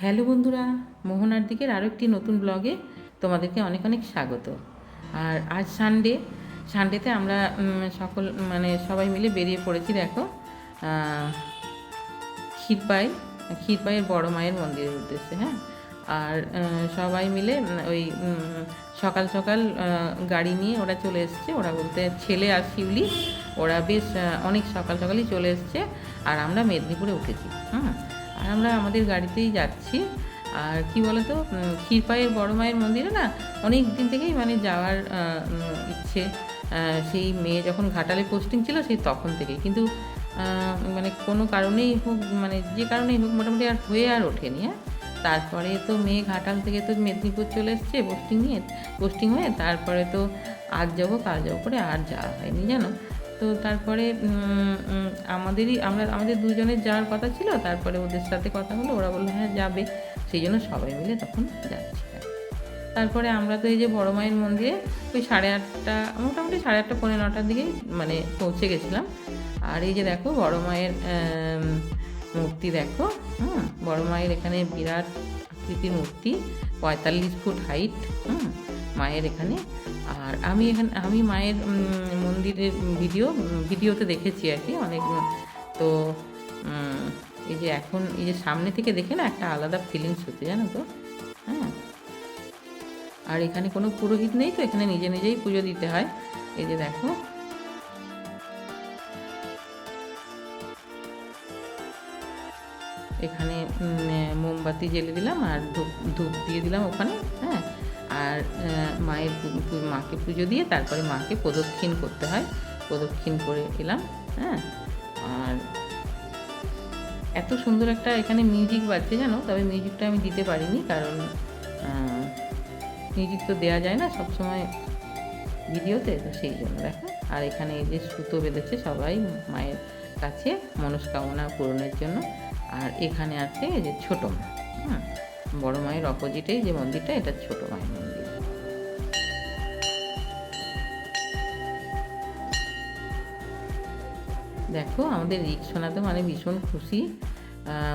Hello বন্ধুরা, মোহনার দিকের আরও একটি নতুন ব্লগে তোমাদেরকে অনেক অনেক স্বাগত। আর আজ সানডে সানডেতে আমরা সকল মানে সবাই মিলে বেরিয়ে পড়েছি, দেখো ক্ষীরপাই, ক্ষীরপাইয়ের বড় মায়ের মন্দিরের উদ্দেশ্যে হ্যাঁ? আর সবাই মিলে ওই সকাল সকাল গাড়ি নিয়ে ওরা চলে এসছে। ওরা বলতে ছেলে আর শিউলি, ওরা বেশ অনেক সকাল সকালই চলে এসছে। আর আমরা মেদিনীপুরে উঠেছি, হুম? আর আমরা আমাদের গাড়িতেই যাচ্ছি। আর কি বলতো উম, ক্ষীরপাইয়ের বড় মায়ের মন্দিরে না অনেক দিন থেকেই মানে যাওয়ার ইচ্ছে। সেই মেয়ে যখন ঘাটালে পোস্টিং ছিল সেই তখন থেকেই। কিন্তু মানে কোনো কারণেই হোক মানে যে কারণেই হোক মোটামুটি আর হয়ে আর ওঠেনি হ্যাঁ? তারপরে তো মেয়ে ঘাটাল থেকে তো মেদিনীপুর চলে এসছে পোস্টিং নিয়ে পোস্টিং হয়ে তারপরে তো আজ যাব কাল যাব করে আর যাওয়া হয়নি জানো? তো তারপরে আমাদেরই, আমরা, আমাদের দুজনের যাওয়ার কথা ছিল, তারপরে ওদের সাথে কথা হলো, ওরা বলল হ্যাঁ যাবে। সেই জন্য সবাই মিলে তখন যাচ্ছি। তারপরে আমরা তো এই যে বড় মায়ের মন্দিরে ওই সাড়ে আটটা, মোটামুটি সাড়ে আটটা পনেরো নটার দিকেই মানে পৌঁছে গেছিলাম। আর এই যে দেখো, বড় মায়ের মূর্তি দেখো, হুম, বড় মায়ের এখানে বিরাট আকৃতির মূর্তি, পঁয়তাল্লিশ ফুট হাইট হুম, মায়ের এখানে। আর আমি এখানে আমি মায়ের মন্দিরের ভিডিও, ভিডিওতে দেখেছি আর কি অনেক তো এই যে এখন, এই যে সামনে থেকে দেখে না একটা আলাদা ফিলিংস হচ্ছে, জানো তো? হ্যাঁ। আর এখানে কোনো পুরোহিত নেই তো, এখানে নিজে নিজেই পুজো দিতে হয়। এই যে দেখো। এখানে মোমবাতি জ্বেলে দিলাম আর ধূপ ধূপ দিয়ে দিলাম ওখানে হ্যাঁ। আর মায়ের মাকে পুজো দিয়ে তারপরে মাকে প্রদক্ষিণ করতে হয়। প্রদক্ষিণ করে এলাম হ্যাঁ? আর এত সুন্দর একটা এখানে মিউজিক বাজছে জানো? তবে মিউজিকটা আমি দিতে পারিনি কারণ মিউজিক তো দেওয়া যায় না সবসময় ভিডিওতে তো সেই জন্য দেখো। আর এখানে এই যে সুতো বেঁধেছে সবাই মায়ের কাছে মনস্কামনা পূরণের জন্য। আর এখানে আছে এই যে ছোটো মা, হুম? বড় মায়ের অপোজিটেই যে মন্দিরটা, এটা ছোট মায়ের মন্দির। দেখো, আমাদের রিক্সোনা তো মানে ভীষণ খুশি।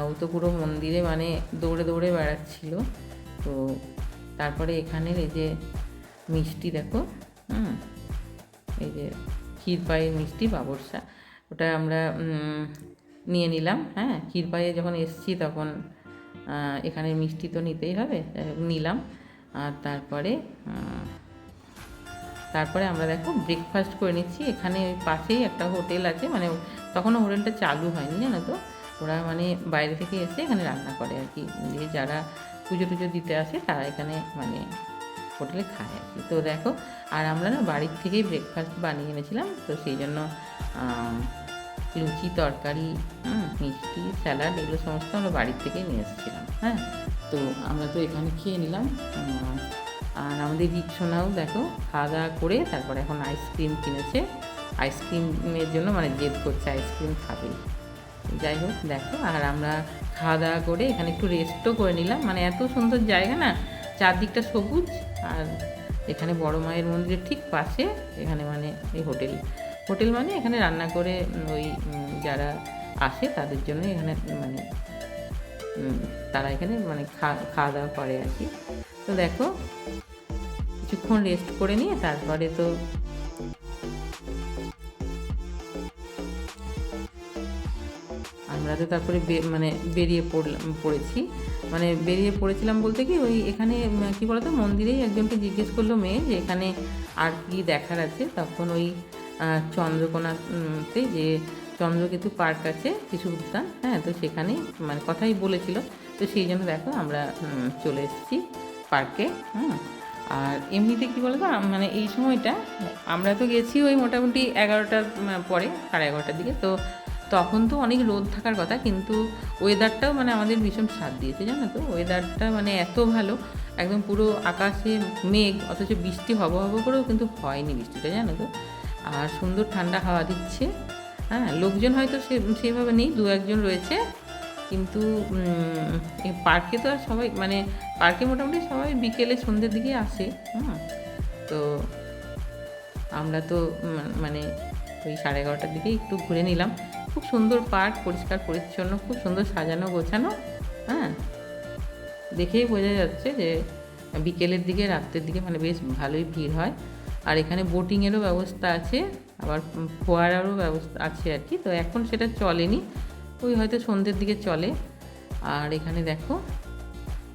ও তো পুরো মন্দিরে মানে দৌড়ে দৌড়ে বেড়াচ্ছিল। তো তারপরে এখানের এই যে মিষ্টি দেখো, হুম, এই যে ক্ষীর পায়ের মিষ্টি বাবরসা ওটা আমরা নিয়ে নিলাম হ্যাঁ ক্ষীর পায়ে যখন এসছি তখন এখানে মিষ্টি তো নিতেই হবে নিলাম। আর তারপরে তারপরে আমরা দেখো ব্রেকফাস্ট করে নিচ্ছি। এখানে ওই পাশেই একটা হোটেল আছে মানে তখনও হোটেলটা চালু হয়নি, জানো তো? ওরা মানে বাইরে থেকে এসে এখানে রান্না করে আর কি। দিয়ে যারা পুজো টুজো দিতে আসে, তারা এখানে মানে হোটেলে খায় আর কি। তো দেখো, আর আমরা না বাড়ির থেকেই ব্রেকফাস্ট বানিয়ে এনেছিলাম, তো সেই জন্য লুচি তরকারি মিষ্টি স্যালাড এগুলো সমস্ত আমরা বাড়ির থেকেই নিয়ে এসেছিলাম। হ্যাঁ। তো আমরা তো এখানে খেয়ে নিলাম। আর আমাদের রিক্সোনাও দেখো খাওয়া দাওয়া করে তারপরে এখন আইসক্রিম কিনেছে। আইসক্রিমের জন্য মানে জেদ করছে আইসক্রিম খাবে। যাই হোক দেখো আর আমরা খাওয়া দাওয়া করে এখানে একটু রেস্টও করে নিলাম। মানে এত সুন্দর জায়গা না চারদিকটা সবুজ। আর এখানে বড় মায়ের মন্দিরের ঠিক পাশে এখানে মানে এই হোটেল। হোটেল মানে এখানে রান্না করে ওই যারা আসে তাদের জন্য এখানে মানে তারা এখানে মানে খাওয়া দাওয়া করে আর কি। তো দেখো, কিছুক্ষণ রেস্ট করে নিয়ে তারপরে তো আমরা তো তারপরে মানে বেরিয়ে পড়লাম, পড়েছি। মানে বেরিয়ে পড়েছিলাম বলতে কি, ওই এখানে কি বলতো, মন্দিরেই একজনকে জিজ্ঞেস করল মেয়ে যে এখানে আর কি দেখার আছে। তখন ওই চন্দ্রকোনাতে যে চন্দ্রকেতু পার্ক আছে, কিছু উদ্যান হ্যাঁ তো সেখানেই মানে কথাই বলেছিল। তো সেই জন্য দেখো আমরা চলে এসেছি পার্কে হ্যাঁ আর এমনিতে কি বলতো মানে এই সময়টা আমরা তো গেছি ওই মোটামুটি এগারোটার পরে, সাড়ে এগারোটার দিকে। তো তখন তো অনেক রোদ থাকার কথা, কিন্তু ওয়েদারটাও মানে আমাদের ভীষণ সাথ দিয়েছে, জানো তো? ওয়েদারটা মানে এত ভালো, একদম পুরো আকাশে মেঘ, অথচ বৃষ্টি হব হব করেও কিন্তু হয়নি বৃষ্টিটা, জানো তো? আর সুন্দর ঠান্ডা হাওয়া দিচ্ছে। হ্যাঁ লোকজন হয়তো সে, সেভাবে নেই, দু একজন রয়েছে। কিন্তু পার্কে তো আর সবাই মানে পার্কে মোটামুটি সবাই বিকেলে সন্ধ্যের দিকে আসে। হ্যাঁ তো আমরা তো মানে ওই সাড়ে এগারোটার দিকে একটু ঘুরে নিলাম। খুব সুন্দর পার্ক, পরিষ্কার, পরিচ্ছন্ন, খুব সুন্দর সাজানো, গোছানো। হ্যাঁ দেখেই বোঝা যাচ্ছে যে বিকেলের দিকে, রাত্রের দিকে মানে বেশ ভালোই ভিড় হয়। এখানে বোটিংয়েরও ব্যবস্থা আছে, আবার ফোয়ারারও ব্যবস্থা আছে আর কি, তো এখন সেটা চলেনি, ওই হয়তো সন্ধ্যের দিকে চলে। আর এখানে দেখো,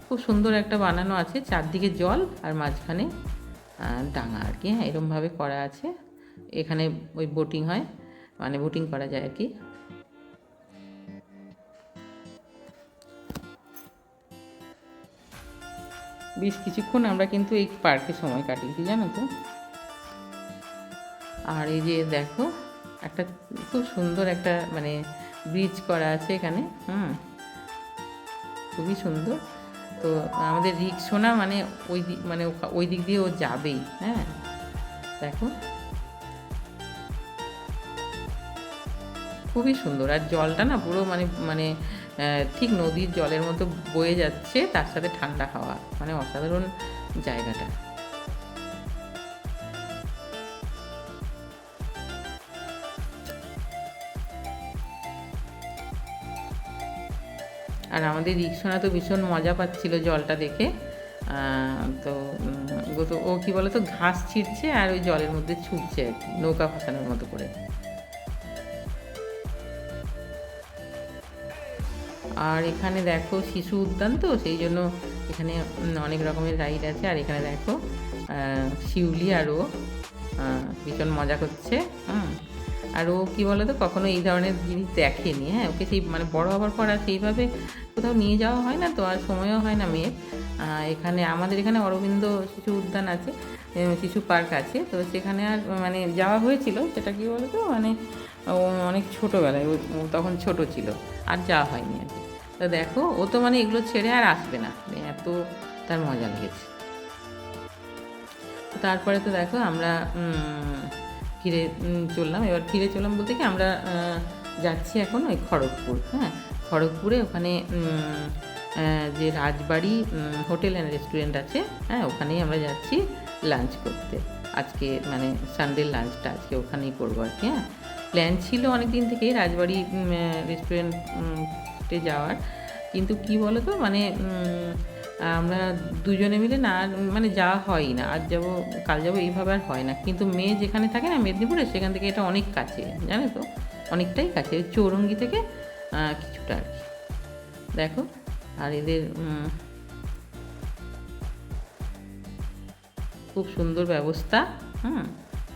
খুব সুন্দর একটা বানানো আছে, চারদিকে জল আর মাঝখানে ডাঙা আর কি হ্যাঁ এরমভাবে করা আছে, এখানে ওই বোটিং হয় মানে বোটিং করা যায় আর কি। বেশ কিছুক্ষণ আমরা কিন্তু এই পার্কে সময় কাটিয়েছি, জানো তো? আর এই যে দেখো, একটা খুব সুন্দর একটা মানে ব্রিজ করা আছে এখানে, হুম, খুবই সুন্দর। তো আমাদের রিক্সোনা মানে ওই দিক মানে ওই দিক দিয়ে ও যাবেই হ্যাঁ। দেখো। খুবই সুন্দর, আর জলটা না পুরো মানে মানে ঠিক নদীর জলের মতো বয়ে যাচ্ছে, তার সাথে ঠান্ডা হাওয়া মানে অসাধারণ জায়গাটা। আর আমাদের রিক্সোনা তো ভীষণ মজা পাচ্ছিল জলটা দেখে। তো ও তো কী বলতো, ঘাস ছিঁড়ছে আর ওই জলের মধ্যে ছুটছে আর কি, নৌকা ফাঁসানোর মতো করে। আর এখানে দেখো শিশু উদ্যান তো, সেই জন্য এখানে অনেক রকমের রাইড আছে। আর এখানে দেখো শিউলি আর ও ভীষণ মজা করছে আর ও কী বলো তো কখনো এই ধরনের জিনিস দেখেনি হ্যাঁ। ওকে সেই মানে বড় হওয়ার পর আর সেইভাবে কোথাও নিয়ে যাওয়া হয় না, তো আর সময়ও হয় না মেয়ের। এখানে আমাদের এখানে অরবিন্দ শিশু উদ্যান আছে শিশু পার্ক আছে, তো সেখানে আর মানে যাওয়া হয়েছিল সেটা কী বলো তো মানে অনেক ছোটোবেলায় তখন ছোট ছিল, আর যাওয়া হয়নি আর কি। তো দেখো, ও তো মানে এগুলো ছেড়ে আর আসবে না মানে এত তার মজা লেগেছে। তারপরে তো দেখো, আমরা ফিরে চললাম। এবার ফিরে চললাম বলতে কি, আমরা যাচ্ছি এখন ওই খড়গপুর হ্যাঁ? খড়গপুরে ওখানে যে রাজবাড়ি হোটেল অ্যান্ড রেস্টুরেন্ট আছে হ্যাঁ ওখানেই আমরা যাচ্ছি লাঞ্চ করতে। আজকে মানে সানডের লাঞ্চটা আজকে ওখানেই করব আর কি হ্যাঁ। প্ল্যান ছিল অনেক দিন থেকেই রাজবাড়ি রেস্টুরেন্টে যাওয়ার। কিন্তু কি বলো তো মানে আমরা দুজনে মিলে না মানে যাওয়া হয়ই না। আজ যাব, কাল যাব এইভাবে আর হয় না। কিন্তু মেয়ে যেখানে থাকে না, মেদিনীপুরে, সেখান থেকে এটা অনেক কাছে, জানো তো? অনেকটাই কাছে। চৌরঙ্গি থেকে কিছুটা আর কি। দেখো, আর এদের খুব সুন্দর ব্যবস্থা, হুম?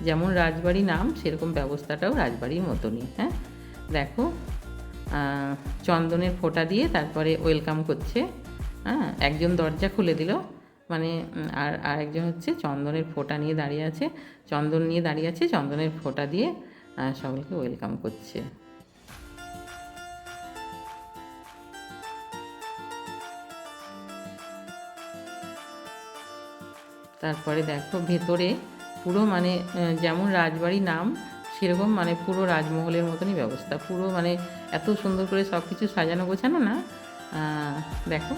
যেমন রাজবাড়ি নাম, সেরকম ব্যবস্থাটাও রাজবাড়ির মতনই হ্যাঁ? দেখো চন্দনের ফোঁটা দিয়ে তারপরে ওয়েলকাম করছে হ্যাঁ একজন দরজা খুলে দিল মানে আর আর একজন হচ্ছে চন্দনের ফোঁটা নিয়ে দাঁড়িয়ে আছে, চন্দন নিয়ে দাঁড়িয়ে আছে, চন্দনের ফোঁটা দিয়ে সকলকে ওয়েলকাম করছে। তারপরে দেখো ভেতরে পুরো মানে যেমন রাজবাড়ি নাম, সেরকম মানে পুরো রাজমহলের মতনই ব্যবস্থা। পুরো মানে এত সুন্দর করে সব কিছু সাজানো, গোছানো না? দেখো।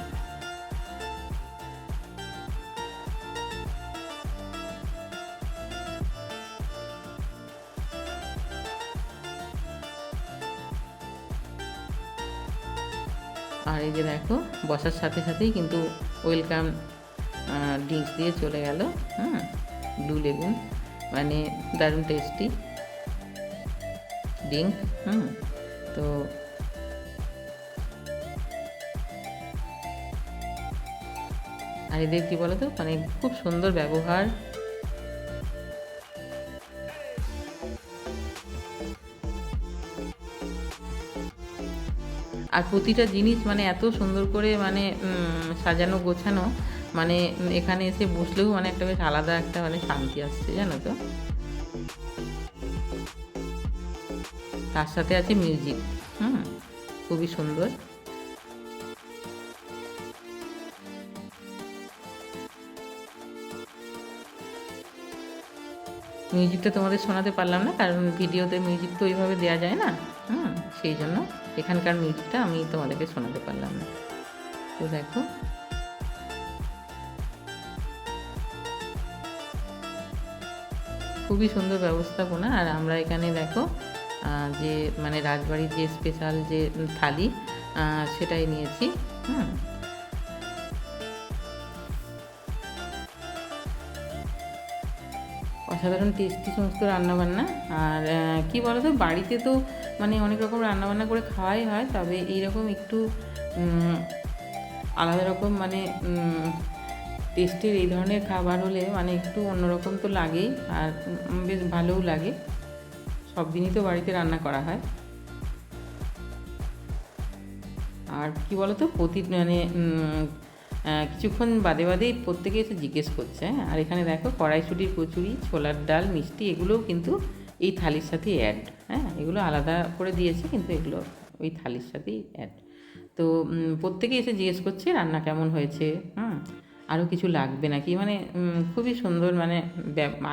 আর এই যে দেখো, বসার সাথে সাথেই কিন্তু ওয়েলকাম ড্রিঙ্কস দিয়ে চলে গেল, হুম ব্লু লেগুন মানে দারুণ টেস্টি ড্রিঙ্ক হুম, তো আর এদের কী বলো তো মানে খুব সুন্দর ব্যবহার। আর প্রতিটা জিনিস মানে এত সুন্দর করে মানে সাজানো গোছানো মানে এখানে এসে বসলেও মানে একটা বেশ আলাদা একটা মানে শান্তি আসছে, জানো তো? তার সাথে আছে মিউজিক হুম? খুবই সুন্দর। মিউজিকটা তোমাদের শোনাতে পারলাম না, কারণ ভিডিওতে মিউজিক তো ওইভাবে দেওয়া যায় না, হুম? সেই জন্য এখানকার মিউজিকটা আমি তোমাদেরকে শোনাতে পারলাম না। তো দেখো খুবই সুন্দর ব্যবস্থাপনা। আর আমরা এখানে দেখো যে মানে রাজবাড়ির যে স্পেশাল যে থালি সেটাই নিয়েছি, হুম। অসাধারণ টেস্টি সমস্ত রান্নাবান্না। আর কি বলো তো বাড়িতে তো মানে অনেক রকম রান্নাবান্না করে খাওয়াই হয়, তবে এইরকম একটু আলাদা রকম মানে টেস্টের এই ধরনের খাবার হলে মানে একটু অন্যরকম তো লাগেই আর বেশ ভালোও লাগে। সব দিনই তো বাড়িতে রান্না করা হয়। আর কি বলতো, প্রতি মানে কিছুক্ষণ বাদে বাদেই প্রত্যেকে এসে জিজ্ঞেস করছে হ্যাঁ? আর এখানে দেখো, কড়াইশুটির কচুরি, ছোলার ডাল, মিষ্টি, এগুলোও কিন্তু এই থালির সাথে অ্যাড হ্যাঁ? এগুলো আলাদা করে দিয়েছে, কিন্তু এগুলো ওই থালির সাথেই অ্যাড তো প্রত্যেকে এসে জিজ্ঞেস করছে, রান্না কেমন হয়েছে? হুম? আরও কিছু লাগবে নাকি? মানে খুবই সুন্দর মানে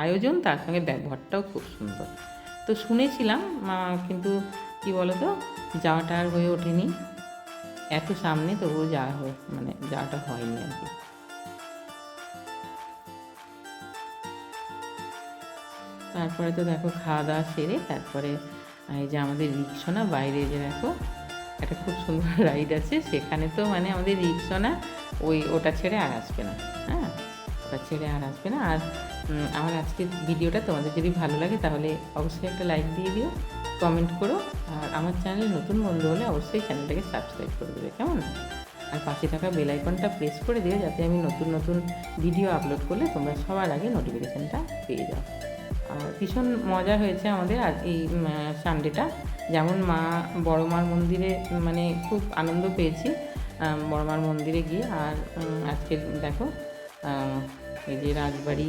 আয়োজন তার সঙ্গে ব্যবহারটাও খুব সুন্দর। তো শুনেছিলাম কিন্তু কি বলতো, যাওয়াটা আর হয়ে ওঠেনি। এত সামনে তবুও যাওয়া হয়ে মানে যাওয়াটা হয়নি আর কি। তারপরে তো দেখো, খাওয়া দাওয়া সেরে তারপরে, এই যে আমাদের রিক্সোনা বাইরে যে দেখো একটা খুব সুন্দর রাইড আছে। সেখানে তো মানে আমাদের রিক্সও না, ওই ওটা ছেড়ে আর আসবে না। হ্যাঁ ওটা ছেড়ে আর আসবে না। আর আমার আজকের ভিডিওটা তোমাদের যদি ভালো লাগে তাহলে অবশ্যই একটা লাইক দিয়ে দিও কমেন্ট করো। আর আমার চ্যানেলে নতুন বন্ধু হলে অবশ্যই চ্যানেলটাকে সাবস্ক্রাইব করে দেবে, কেমন? আর পাশে থাকা বেল আইকনটা প্রেস করে দিও যাতে আমি নতুন নতুন ভিডিও আপলোড করলে তোমরা সবার আগে নোটিফিকেশানটা পেয়ে যাও। আর ভীষণ মজা হয়েছে আমাদের আর এই সানডেটা যেমন মা, বড় মার মন্দিরে মানে খুব আনন্দ পেয়েছি বড় মার মন্দিরে গিয়ে। আর আজকে দেখো এই যে রাজবাড়ি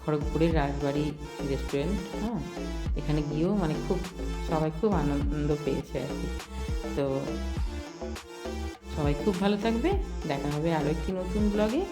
খড়গপুরের রাজবাড়ি রেস্টুরেন্ট হ্যাঁ? এখানে গিয়েও মানে খুব, সবাই খুব আনন্দ পেয়েছে আর কি। তো সবাই খুব ভালো থাকবে। দেখা হবে আরও একটি নতুন ব্লগে